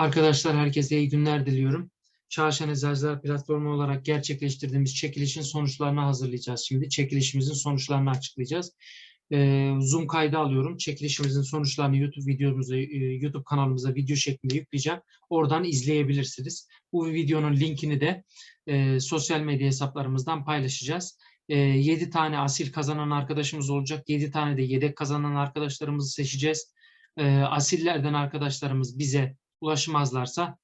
Arkadaşlar herkese iyi günler diliyorum. Çağrışan Eczacılar Platformu olarak gerçekleştirdiğimiz çekilişin sonuçlarını hazırlayacağız şimdi. Çekilişimizin sonuçlarını açıklayacağız. Ee, Zoom kaydı alıyorum. Çekilişimizin sonuçlarını YouTube videomuza, e, YouTube kanalımıza video şeklinde yükleyeceğim. Oradan izleyebilirsiniz. Bu videonun linkini de e, sosyal medya hesaplarımızdan paylaşacağız. E, 7 tane asil kazanan arkadaşımız olacak. 7 tane de yedek kazanan arkadaşlarımızı seçeceğiz. E, asillerden arkadaşlarımız bize ulaşmazlarsa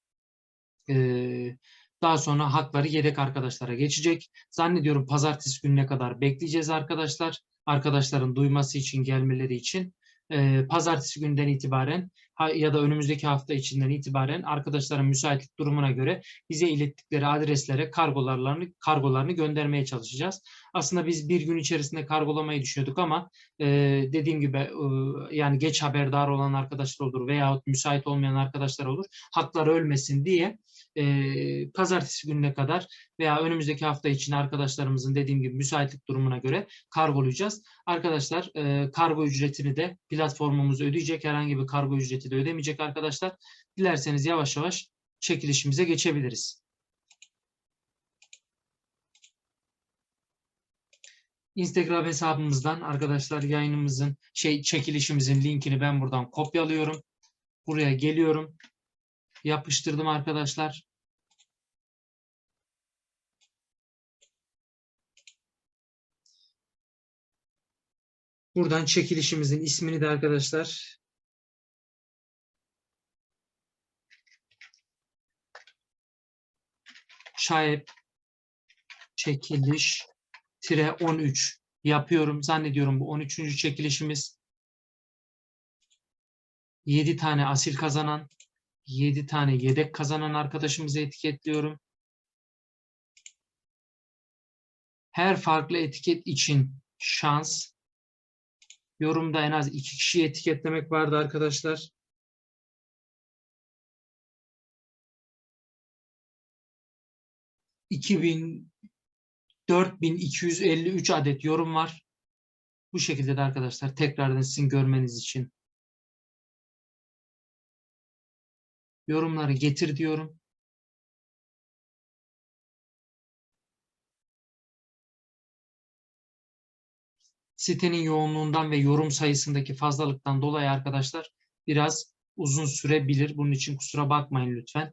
eee, daha sonra hakları yedek arkadaşlara geçecek. Zannediyorum pazartesi gününe kadar bekleyeceğiz arkadaşlar. Arkadaşların duyması için, gelmeleri için. Eee, pazartesi günden itibaren ya da önümüzdeki hafta içinden itibaren arkadaşların müsaitlik durumuna göre bize ilettikleri adreslere kargolarını kargolarını göndermeye çalışacağız. Aslında biz bir gün içerisinde kargolamayı düşünüyorduk ama e, dediğim gibi e, yani geç haberdar olan arkadaşlar olur veyahut müsait olmayan arkadaşlar olur. Hakları ölmesin diye e, pazartesi gününe kadar veya önümüzdeki hafta için arkadaşlarımızın dediğim gibi müsaitlik durumuna göre kargolayacağız. Arkadaşlar e, kargo ücretini de platformumuz ödeyecek. Herhangi bir kargo ücreti de ödemeyecek arkadaşlar. Dilerseniz yavaş yavaş çekilişimize geçebiliriz. Instagram hesabımızdan arkadaşlar yayınımızın şey çekilişimizin linkini ben buradan kopyalıyorum. Buraya geliyorum. Yapıştırdım arkadaşlar. Buradan çekilişimizin ismini de arkadaşlar Şayep çekiliş tire 13 yapıyorum. Zannediyorum bu 13. çekilişimiz. 7 tane asil kazanan, 7 tane yedek kazanan arkadaşımızı etiketliyorum. Her farklı etiket için şans. Yorumda en az 2 kişiyi etiketlemek vardı arkadaşlar. ...2000 4253 adet yorum var. Bu şekilde de arkadaşlar tekrardan sizin görmeniz için yorumları getir diyorum. Sitenin yoğunluğundan ve yorum sayısındaki fazlalıktan dolayı arkadaşlar biraz uzun sürebilir. Bunun için kusura bakmayın lütfen.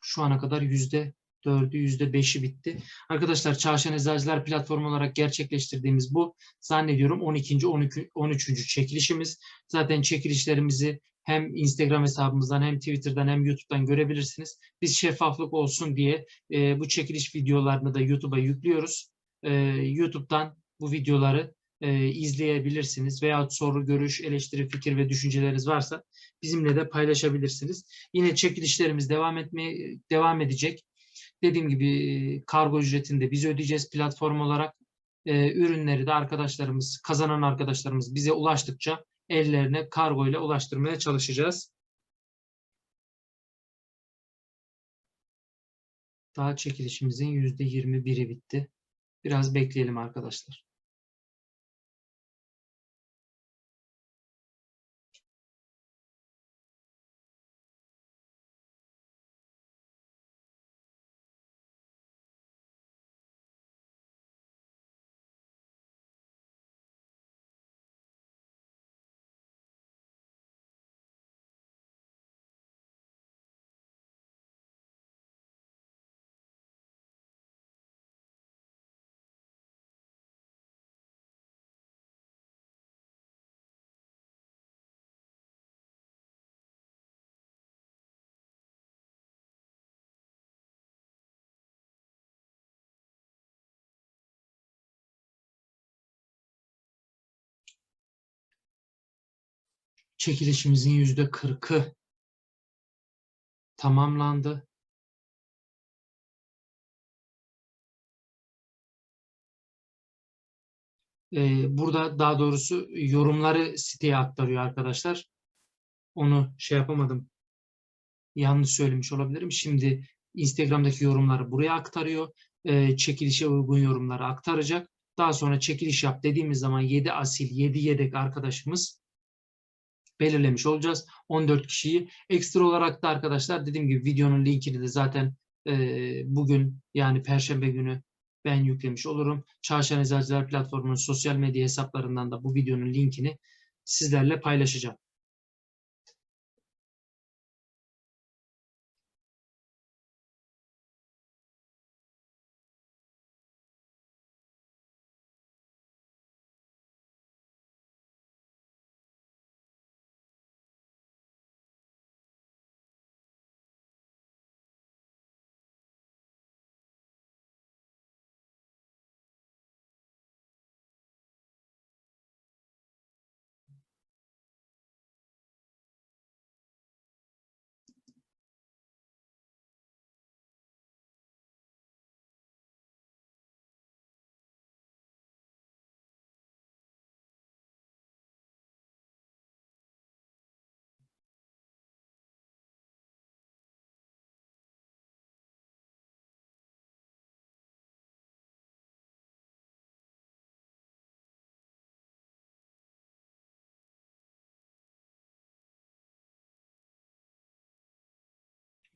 Şu ana kadar yüzde dördü, yüzde beşi bitti. Arkadaşlar Çarşan Eczacılar platformu olarak gerçekleştirdiğimiz bu zannediyorum 12. 12. 13. çekilişimiz. Zaten çekilişlerimizi hem Instagram hesabımızdan hem Twitter'dan hem YouTube'dan görebilirsiniz. Biz şeffaflık olsun diye e, bu çekiliş videolarını da YouTube'a yüklüyoruz. E, YouTube'dan bu videoları e, izleyebilirsiniz veya soru, görüş, eleştiri, fikir ve düşünceleriniz varsa bizimle de paylaşabilirsiniz. Yine çekilişlerimiz devam etmeye devam edecek. Dediğim gibi kargo ücretini de biz ödeyeceğiz platform olarak. Ee, ürünleri de arkadaşlarımız, kazanan arkadaşlarımız bize ulaştıkça ellerine kargo ile ulaştırmaya çalışacağız. Daha çekilişimizin yüzde yirmi biri bitti. Biraz bekleyelim arkadaşlar. Çekilişimizin yüzde kırkı tamamlandı. Ee, burada daha doğrusu yorumları siteye aktarıyor arkadaşlar. Onu şey yapamadım. Yanlış söylemiş olabilirim. Şimdi Instagram'daki yorumları buraya aktarıyor. Ee, çekilişe uygun yorumları aktaracak. Daha sonra çekiliş yap dediğimiz zaman 7 asil, 7 yedek arkadaşımız belirlemiş olacağız. 14 kişiyi. Ekstra olarak da arkadaşlar dediğim gibi videonun linkini de zaten e, bugün yani Perşembe günü ben yüklemiş olurum. Çarşan Eczacılar Platformu'nun sosyal medya hesaplarından da bu videonun linkini sizlerle paylaşacağım.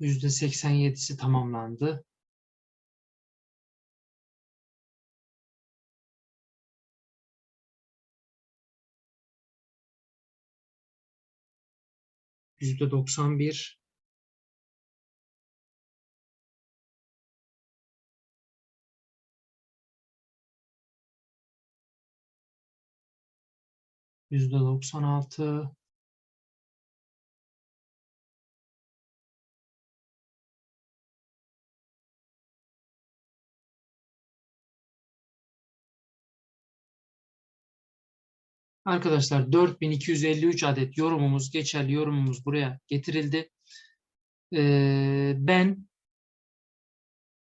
%87'si tamamlandı. %91 %96 Arkadaşlar 4253 adet yorumumuz, geçerli yorumumuz buraya getirildi. Ee, ben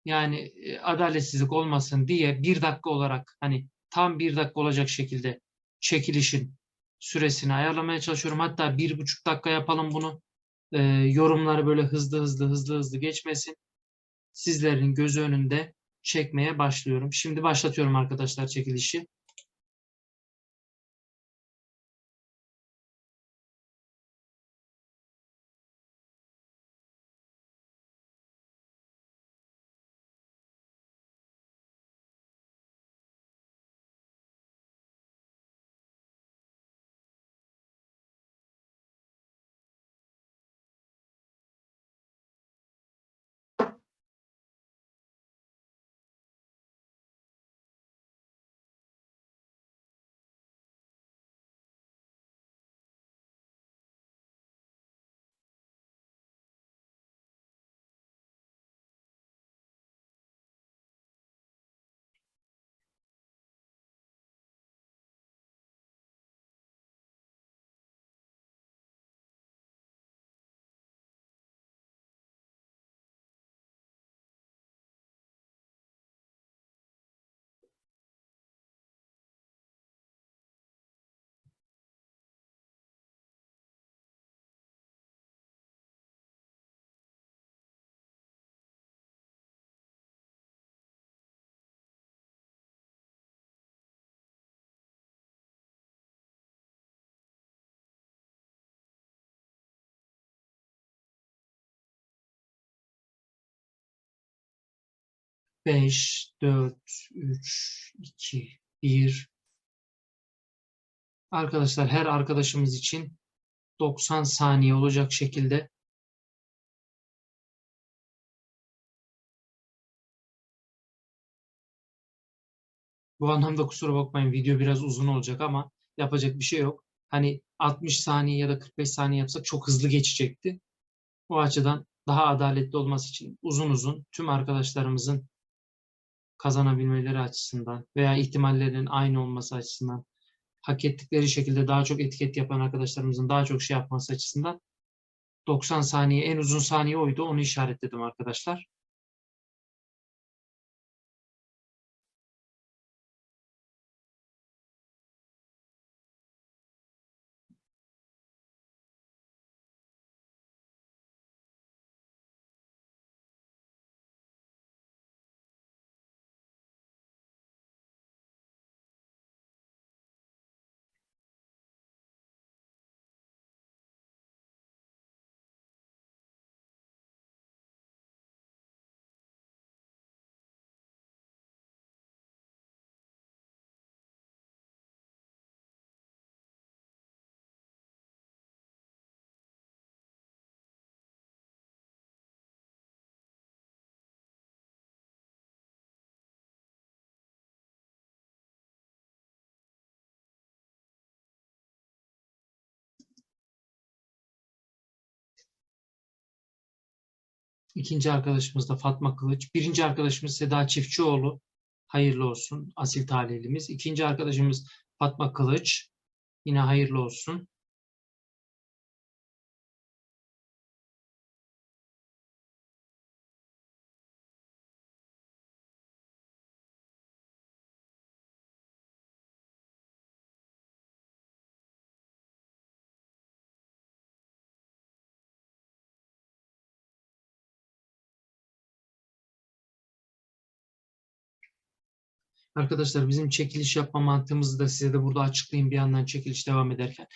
yani e, adaletsizlik olmasın diye bir dakika olarak hani tam bir dakika olacak şekilde çekilişin süresini ayarlamaya çalışıyorum. Hatta bir buçuk dakika yapalım bunu. Ee, yorumları böyle hızlı hızlı hızlı hızlı geçmesin. Sizlerin gözü önünde çekmeye başlıyorum. Şimdi başlatıyorum arkadaşlar çekilişi. Beş, dört, üç, iki, bir. Arkadaşlar her arkadaşımız için 90 saniye olacak şekilde Bu anlamda kusura bakmayın video biraz uzun olacak ama yapacak bir şey yok. Hani 60 saniye ya da 45 saniye yapsak çok hızlı geçecekti. O açıdan daha adaletli olması için uzun uzun tüm arkadaşlarımızın kazanabilmeleri açısından veya ihtimallerinin aynı olması açısından hak ettikleri şekilde daha çok etiket yapan arkadaşlarımızın daha çok şey yapması açısından 90 saniye en uzun saniye oydu. Onu işaretledim arkadaşlar. İkinci arkadaşımız da Fatma Kılıç. Birinci arkadaşımız Seda Çiftçioğlu. Hayırlı olsun. Asil talihlimiz. İkinci arkadaşımız Fatma Kılıç. Yine hayırlı olsun. Arkadaşlar bizim çekiliş yapma mantığımızı da size de burada açıklayayım bir yandan çekiliş devam ederken.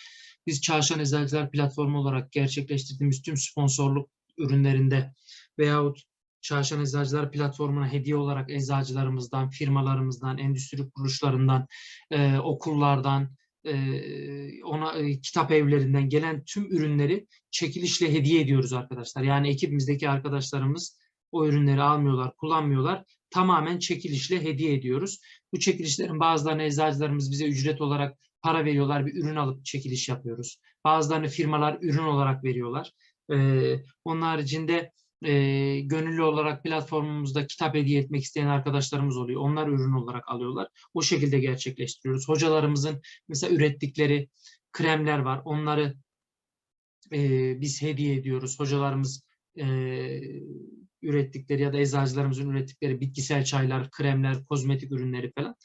Biz Çarşan Eczacılar platformu olarak gerçekleştirdiğimiz tüm sponsorluk ürünlerinde veyahut Çarşan Eczacılar platformuna hediye olarak eczacılarımızdan, firmalarımızdan, endüstri kuruluşlarından, e, okullardan, e, ona e, kitap evlerinden gelen tüm ürünleri çekilişle hediye ediyoruz arkadaşlar. Yani ekibimizdeki arkadaşlarımız o ürünleri almıyorlar, kullanmıyorlar tamamen çekilişle hediye ediyoruz. Bu çekilişlerin bazılarını eczacılarımız bize ücret olarak para veriyorlar. Bir ürün alıp çekiliş yapıyoruz. Bazılarını firmalar ürün olarak veriyorlar. Ee, onun haricinde e, gönüllü olarak platformumuzda kitap hediye etmek isteyen arkadaşlarımız oluyor. Onlar ürün olarak alıyorlar. O şekilde gerçekleştiriyoruz. Hocalarımızın mesela ürettikleri kremler var. Onları e, biz hediye ediyoruz. Hocalarımız e, ürettikleri ya da eczacılarımızın ürettikleri bitkisel çaylar, kremler, kozmetik ürünleri falan.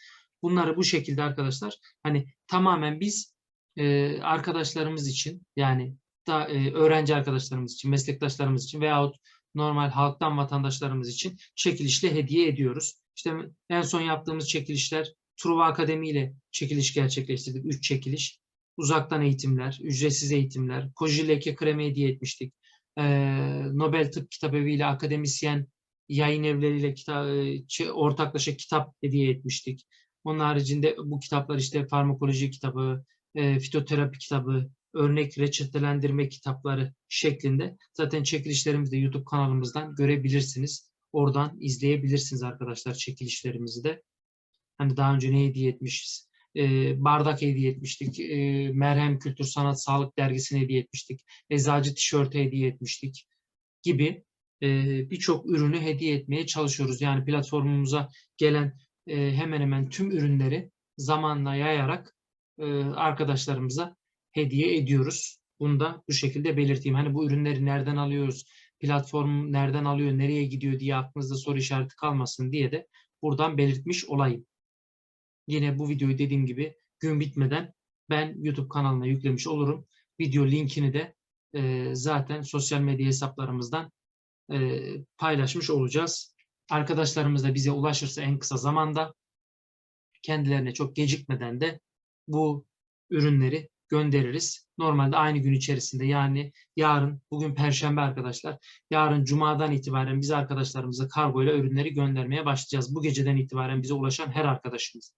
Bunları bu şekilde arkadaşlar hani tamamen biz e, arkadaşlarımız için yani da e, öğrenci arkadaşlarımız için, meslektaşlarımız için veyahut normal halktan vatandaşlarımız için çekilişle hediye ediyoruz. İşte en son yaptığımız çekilişler Truva Akademi ile çekiliş gerçekleştirdik. Üç çekiliş. Uzaktan eğitimler, ücretsiz eğitimler, Koji Leke kremi hediye etmiştik e, Nobel Tıp Kitabevi ile akademisyen yayın evleriyle kitap, ortaklaşa kitap hediye etmiştik. Onun haricinde bu kitaplar işte farmakoloji kitabı, e, fitoterapi kitabı, örnek reçetelendirme kitapları şeklinde. Zaten çekilişlerimizi de YouTube kanalımızdan görebilirsiniz. Oradan izleyebilirsiniz arkadaşlar çekilişlerimizi de. Hani daha önce ne hediye etmişiz? E, bardak hediye etmiştik. E, Merhem Kültür Sanat Sağlık Dergisi'ne hediye etmiştik. Eczacı tişörtü hediye etmiştik gibi e, birçok ürünü hediye etmeye çalışıyoruz. Yani platformumuza gelen e, hemen hemen tüm ürünleri zamanla yayarak e, arkadaşlarımıza hediye ediyoruz. Bunu da bu şekilde belirteyim. Hani bu ürünleri nereden alıyoruz, platform nereden alıyor, nereye gidiyor diye aklınızda soru işareti kalmasın diye de buradan belirtmiş olayım. Yine bu videoyu dediğim gibi gün bitmeden ben YouTube kanalına yüklemiş olurum. Video linkini de e, zaten sosyal medya hesaplarımızdan e, paylaşmış olacağız. Arkadaşlarımız da bize ulaşırsa en kısa zamanda kendilerine çok gecikmeden de bu ürünleri göndeririz. Normalde aynı gün içerisinde yani yarın, bugün Perşembe arkadaşlar, yarın Cuma'dan itibaren biz arkadaşlarımıza kargo ürünleri göndermeye başlayacağız. Bu geceden itibaren bize ulaşan her arkadaşımız.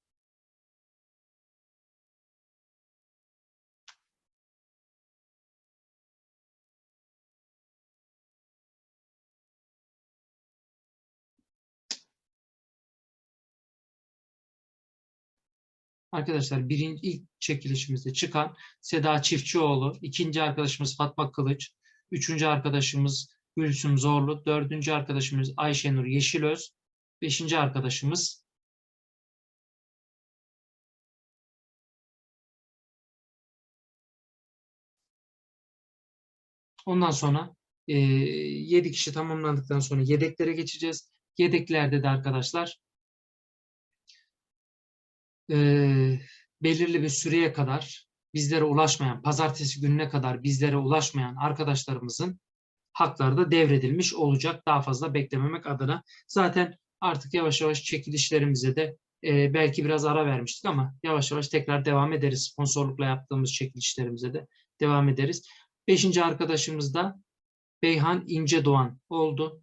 Arkadaşlar birinci ilk çekilişimizde çıkan Seda Çiftçioğlu, ikinci arkadaşımız Fatma Kılıç, üçüncü arkadaşımız Gülsüm Zorlu, dördüncü arkadaşımız Ayşenur Yeşilöz, beşinci arkadaşımız Ondan sonra e, 7 kişi tamamlandıktan sonra yedeklere geçeceğiz. Yedeklerde de arkadaşlar e, belirli bir süreye kadar bizlere ulaşmayan, pazartesi gününe kadar bizlere ulaşmayan arkadaşlarımızın hakları da devredilmiş olacak. Daha fazla beklememek adına. Zaten artık yavaş yavaş çekilişlerimize de e, belki biraz ara vermiştik ama yavaş yavaş tekrar devam ederiz. Sponsorlukla yaptığımız çekilişlerimize de devam ederiz. Beşinci arkadaşımız da Beyhan İnce Doğan oldu.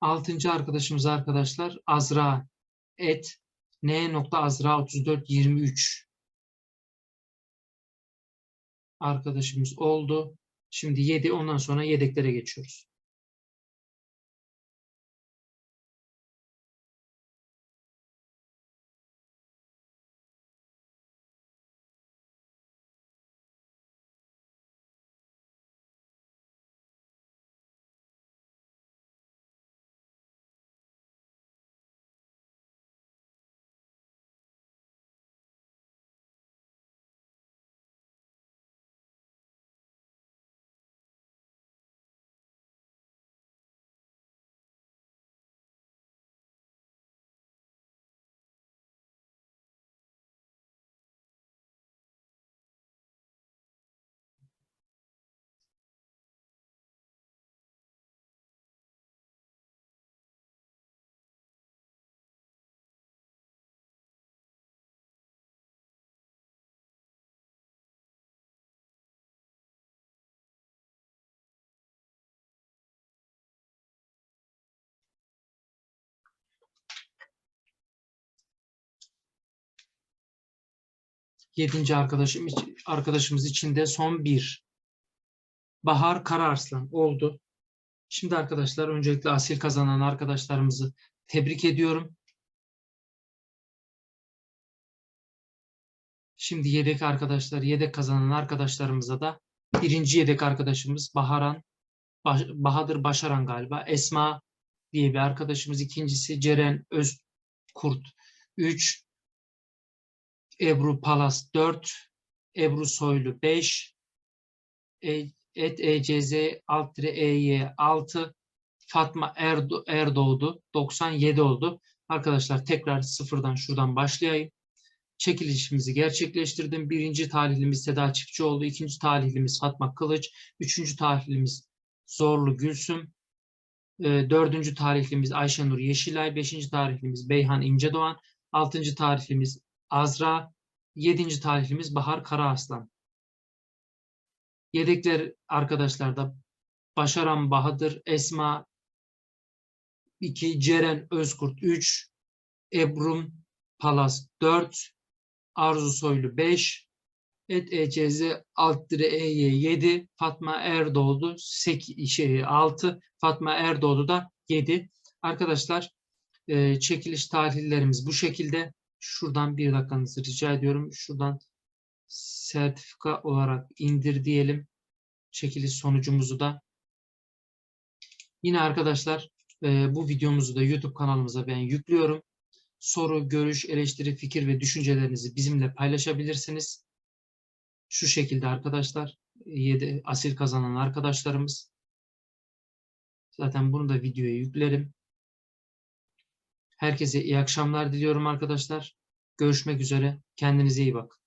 Altıncı arkadaşımız arkadaşlar Azra et n nokta Azra 34 23 arkadaşımız oldu. Şimdi 7 ondan sonra yedeklere geçiyoruz. Yedinci arkadaşım, arkadaşımız için de son bir. Bahar Kararslan oldu. Şimdi arkadaşlar öncelikle asil kazanan arkadaşlarımızı tebrik ediyorum. Şimdi yedek arkadaşlar, yedek kazanan arkadaşlarımıza da birinci yedek arkadaşımız Baharan, Baş- Bahadır Başaran galiba. Esma diye bir arkadaşımız. ikincisi Ceren Özkurt 3. Ebru Palas 4. Ebru Soylu 5. E, Et ECZ alt EY 6. Fatma Erdo, Erdoğdu 97 oldu. Arkadaşlar tekrar sıfırdan şuradan başlayayım. Çekilişimizi gerçekleştirdim. Birinci talihlimiz Seda Çiftçioğlu, ikinci talihlimiz Fatma Kılıç, üçüncü talihlimiz Zorlu Gülsüm, e, dördüncü tarihlimiz Ayşenur Yeşilay, beşinci tarihlimiz Beyhan İncedoğan, altıncı tarihlimiz Azra, yedinci tarihlimiz Bahar Karaaslan. Yedekler arkadaşlar da Başaran Bahadır, Esma 2, Ceren Özkurt 3, Ebrum Palas 4, Arzu Soylu 5, Et ECZ alt dire EY 7, Fatma Erdoğdu 8, şey, 6, Fatma Erdoğdu da 7. Arkadaşlar e, çekiliş tarihlerimiz bu şekilde. Şuradan bir dakikanızı rica ediyorum. Şuradan sertifika olarak indir diyelim. Çekiliş sonucumuzu da. Yine arkadaşlar e, bu videomuzu da YouTube kanalımıza ben yüklüyorum. Soru, görüş, eleştiri, fikir ve düşüncelerinizi bizimle paylaşabilirsiniz. Şu şekilde arkadaşlar. 7 asil kazanan arkadaşlarımız. Zaten bunu da videoya yüklerim. Herkese iyi akşamlar diliyorum arkadaşlar. Görüşmek üzere. Kendinize iyi bakın.